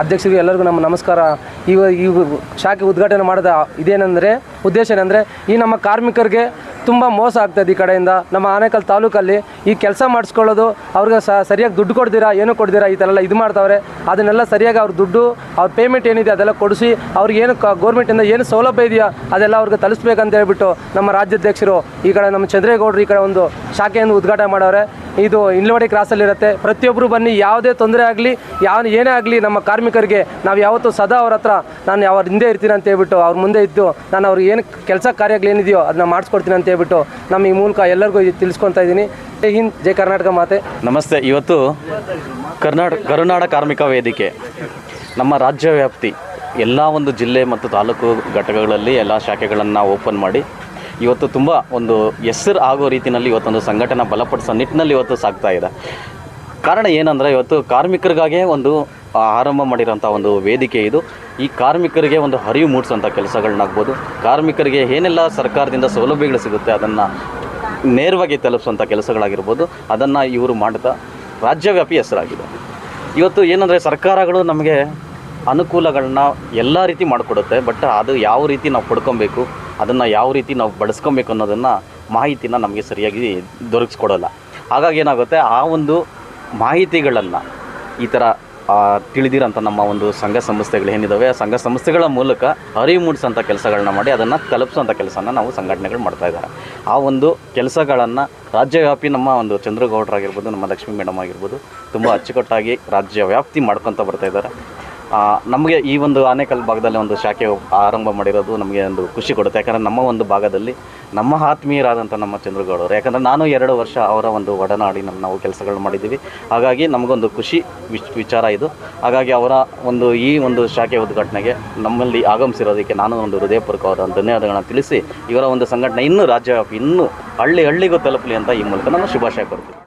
ಅಧ್ಯಕ್ಷರಿಗೂ ಎಲ್ಲರಿಗೂ ನಮ್ಮ ನಮಸ್ಕಾರ ಇವ ಈ ಶಾಖೆ ಉದ್ಘಾಟನೆ ಮಾಡಿದ ಇದೇನೆಂದರೆ, ಉದ್ದೇಶ ಏನಂದರೆ, ಈ ನಮ್ಮ ಕಾರ್ಮಿಕರಿಗೆ ತುಂಬ ಮೋಸ ಆಗ್ತದೆ ಈ ಕಡೆಯಿಂದ. ನಮ್ಮ ಆನೇಕಲ್ ತಾಲೂಕಲ್ಲಿ ಈ ಕೆಲಸ ಮಾಡಿಸ್ಕೊಳ್ಳೋದು ಅವ್ರಿಗೆ ಸರಿಯಾಗಿ ದುಡ್ಡು ಕೊಡ್ದಿರಾ ಏನು ಕೊಡ್ದಿರಾ ಈ ಥರ ಎಲ್ಲ ಇದು ಮಾಡ್ತಾವ್ರೆ. ಅದನ್ನೆಲ್ಲ ಸರಿಯಾಗಿ ಅವ್ರ ದುಡ್ಡು, ಅವ್ರ ಪೇಮೆಂಟ್ ಏನಿದೆ ಅದೆಲ್ಲ ಕೊಡಿಸಿ ಅವ್ರಿಗೆ ಏನು ಗೌರ್ಮೆಂಟಿಂದ ಏನು ಸೌಲಭ್ಯ ಇದೆಯಾ ಅದೆಲ್ಲ ಅವ್ರಿಗೆ ತಲುಪಿಸ್ಬೇಕಂತ ಹೇಳ್ಬಿಟ್ಟು ನಮ್ಮ ರಾಜ್ಯಾಧ್ಯಕ್ಷರು ಈ ಕಡೆ ನಮ್ಮ ಚಂದ್ರೇಗೌಡರು ಈ ಕಡೆ ಒಂದು ಶಾಖೆಯನ್ನು ಉದ್ಘಾಟನೆ ಮಾಡವ್ರೆ. ಇದು ಇನ್ಲವಾಡಿ ಕ್ರಾಸಲ್ಲಿರುತ್ತೆ ಪ್ರತಿಯೊಬ್ಬರು ಬನ್ನಿ, ಯಾವುದೇ ತೊಂದರೆ ಆಗಲಿ ಯಾವ ಏನೇ ಆಗಲಿ, ನಮ್ಮ ಕಾರ್ಮಿಕರಿಗೆ ನಾವು ಯಾವತ್ತೂ ಸದಾ ಅವ್ರ ಹತ್ರ ನಾನು ಅವ್ರ ಹಿಂದೆ ಇರ್ತೀನಿ ಅಂತ ಹೇಳ್ಬಿಟ್ಟು, ಅವ್ರ ಮುಂದೆ ಇದ್ದು, ನಾನು ಅವ್ರಿಗೆ ಏನು ಕೆಲಸ ಕಾರ್ಯಗಳೇನಿದೆಯೋ ಅದನ್ನ ಮಾಡಿಸ್ಕೊಡ್ತೀನಿ ಅಂತ ಹೇಳ್ಬಿಟ್ಟು ನಮ್ಮ ಈ ಮೂಲಕ ಎಲ್ಲರಿಗೂ ತಿಳಿಸ್ಕೊತಾ ಇದ್ದೀನಿ. ಜೈ ಹಿಂದ್, ಜೈ ಕರ್ನಾಟಕ ಮಾತೆ. ನಮಸ್ತೆ. ಇವತ್ತು ಕರ್ನಾಟಕ ಕರುನಾಡ ಕಾರ್ಮಿಕ ವೇದಿಕೆ, ನಮ್ಮ ರಾಜ್ಯ ವ್ಯಾಪ್ತಿ, ಎಲ್ಲ ಒಂದು ಜಿಲ್ಲೆ ಮತ್ತು ತಾಲೂಕು ಘಟಕಗಳಲ್ಲಿ ಎಲ್ಲ ಶಾಖೆಗಳನ್ನು ಓಪನ್ ಮಾಡಿ ಇವತ್ತು ತುಂಬ ಒಂದು ಹೆಸರು ಆಗೋ ರೀತಿಯಲ್ಲಿ ಇವತ್ತೊಂದು ಸಂಘಟನೆ ಬಲಪಡಿಸೋ ನಿಟ್ಟಿನಲ್ಲಿ ಇವತ್ತು ಸಾಗ್ತಾ ಇದೆ. ಕಾರಣ ಏನಂದರೆ ಇವತ್ತು ಕಾರ್ಮಿಕರಿಗಾಗೇ ಒಂದು ಆರಂಭ ಮಾಡಿರೋಂಥ ಒಂದು ವೇದಿಕೆ ಇದು. ಈ ಕಾರ್ಮಿಕರಿಗೆ ಒಂದು ಅರಿವು ಮೂಡಿಸೋಂಥ ಕೆಲಸಗಳನ್ನಾಗ್ಬೋದು. ಕಾರ್ಮಿಕರಿಗೆ ಏನೆಲ್ಲ ಸರ್ಕಾರದಿಂದ ಸೌಲಭ್ಯಗಳು ಸಿಗುತ್ತೆ ಅದನ್ನು ನೇರವಾಗಿ ತಲುಪಿಸುವಂಥ ಕೆಲಸಗಳಾಗಿರ್ಬೋದು. ಅದನ್ನು ಇವರು ಮಾಡ್ತಾ ರಾಜ್ಯವ್ಯಾಪಿ ಹೆಸರಾಗಿದೆ. ಇವತ್ತು ಏನಂದರೆ ಸರ್ಕಾರಗಳು ನಮಗೆ ಅನುಕೂಲಗಳನ್ನ ಎಲ್ಲ ರೀತಿ ಮಾಡಿಕೊಡುತ್ತೆ. ಬಟ್ ಅದು ಯಾವ ರೀತಿ ನಾವು ಪಡ್ಕೊಬೇಕು ಅದನ್ನು ಯಾವ ರೀತಿ ನಾವು ಬಳಸ್ಕೊಬೇಕು ಅನ್ನೋದನ್ನು ಮಾಹಿತಿನ ನಮಗೆ ಸರಿಯಾಗಿ ದೊರಕಿಸ್ಕೊಡೋಲ್ಲ. ಹಾಗಾಗಿ ಏನಾಗುತ್ತೆ ಆ ಒಂದು ಮಾಹಿತಿಗಳನ್ನು ಈ ಥರ ತಿಳಿದಿರೋಂಥ ನಮ್ಮ ಒಂದು ಸಂಘ ಸಂಸ್ಥೆಗಳು ಏನಿದ್ದಾವೆ ಆ ಸಂಘ ಸಂಸ್ಥೆಗಳ ಮೂಲಕ ಅರಿವು ಮೂಡಿಸೋಂಥ ಕೆಲಸಗಳನ್ನ ಮಾಡಿ ಅದನ್ನು ತಲುಪಿಸೋಂಥ ಕೆಲಸನ ನಾವು ಸಂಘಟನೆಗಳು ಮಾಡ್ತಾ ಇದ್ದಾರೆ. ಆ ಒಂದು ಕೆಲಸಗಳನ್ನು ರಾಜ್ಯವ್ಯಾಪಿ ನಮ್ಮ ಒಂದು ಚಂದ್ರಗೌಡರಾಗಿರ್ಬೋದು ನಮ್ಮ ಲಕ್ಷ್ಮೀ ಮೇಡಮ್ ಆಗಿರ್ಬೋದು ತುಂಬ ಅಚ್ಚುಕಟ್ಟಾಗಿ ರಾಜ್ಯ ವ್ಯಾಪ್ತಿ ಮಾಡ್ಕೊತ ಬರ್ತಾ ಇದ್ದಾರೆ. ಆ, ನಮಗೆ ಈ ಒಂದು ಆನೇಕಲ್ ಭಾಗದಲ್ಲಿ ಒಂದು ಶಾಖೆ ಆರಂಭ ಮಾಡಿರೋದು ನಮಗೆ ಒಂದು ಖುಷಿ ಕೊಡುತ್ತೆ. ಯಾಕಂದರೆ ನಮ್ಮ ಒಂದು ಭಾಗದಲ್ಲಿ ನಮ್ಮ ಆತ್ಮೀಯರಾದಂಥ ನಮ್ಮ ಚಂದ್ರಗೌಡರು. ಯಾಕಂದರೆ ನಾನು ಎರಡು ವರ್ಷ ಅವರ ಒಂದು ಒಡನಾಡಿ ನಮ್ಮ ನಾವು ಕೆಲಸಗಳು ಮಾಡಿದ್ದೀವಿ. ಹಾಗಾಗಿ ನಮಗೊಂದು ಖುಷಿ ವಿಚ್, ವಿಚಾರ ಇದು. ಹಾಗಾಗಿ ಅವರ ಒಂದು ಈ ಒಂದು ಶಾಖೆ ಉದ್ಘಾಟನೆಗೆ ನಮ್ಮಲ್ಲಿ ಆಗಮಿಸಿರೋದಕ್ಕೆ ನಾನು ಒಂದು ಹೃದಯಪೂರ್ವಕ ಅವರ ಧನ್ಯವಾದಗಳನ್ನು ತಿಳಿಸಿ, ಇವರ ಒಂದು ಸಂಘಟನೆ ಇನ್ನೂ ರಾಜ್ಯವ್ಯಾಪಿ, ಇನ್ನೂ ಹಳ್ಳಿ ಹಳ್ಳಿಗೂ ತಲುಪಲಿ ಅಂತ ಈ ಮೂಲಕ ನಾನು ಶುಭಾಶಯ ಕೋರ್ತೀನಿ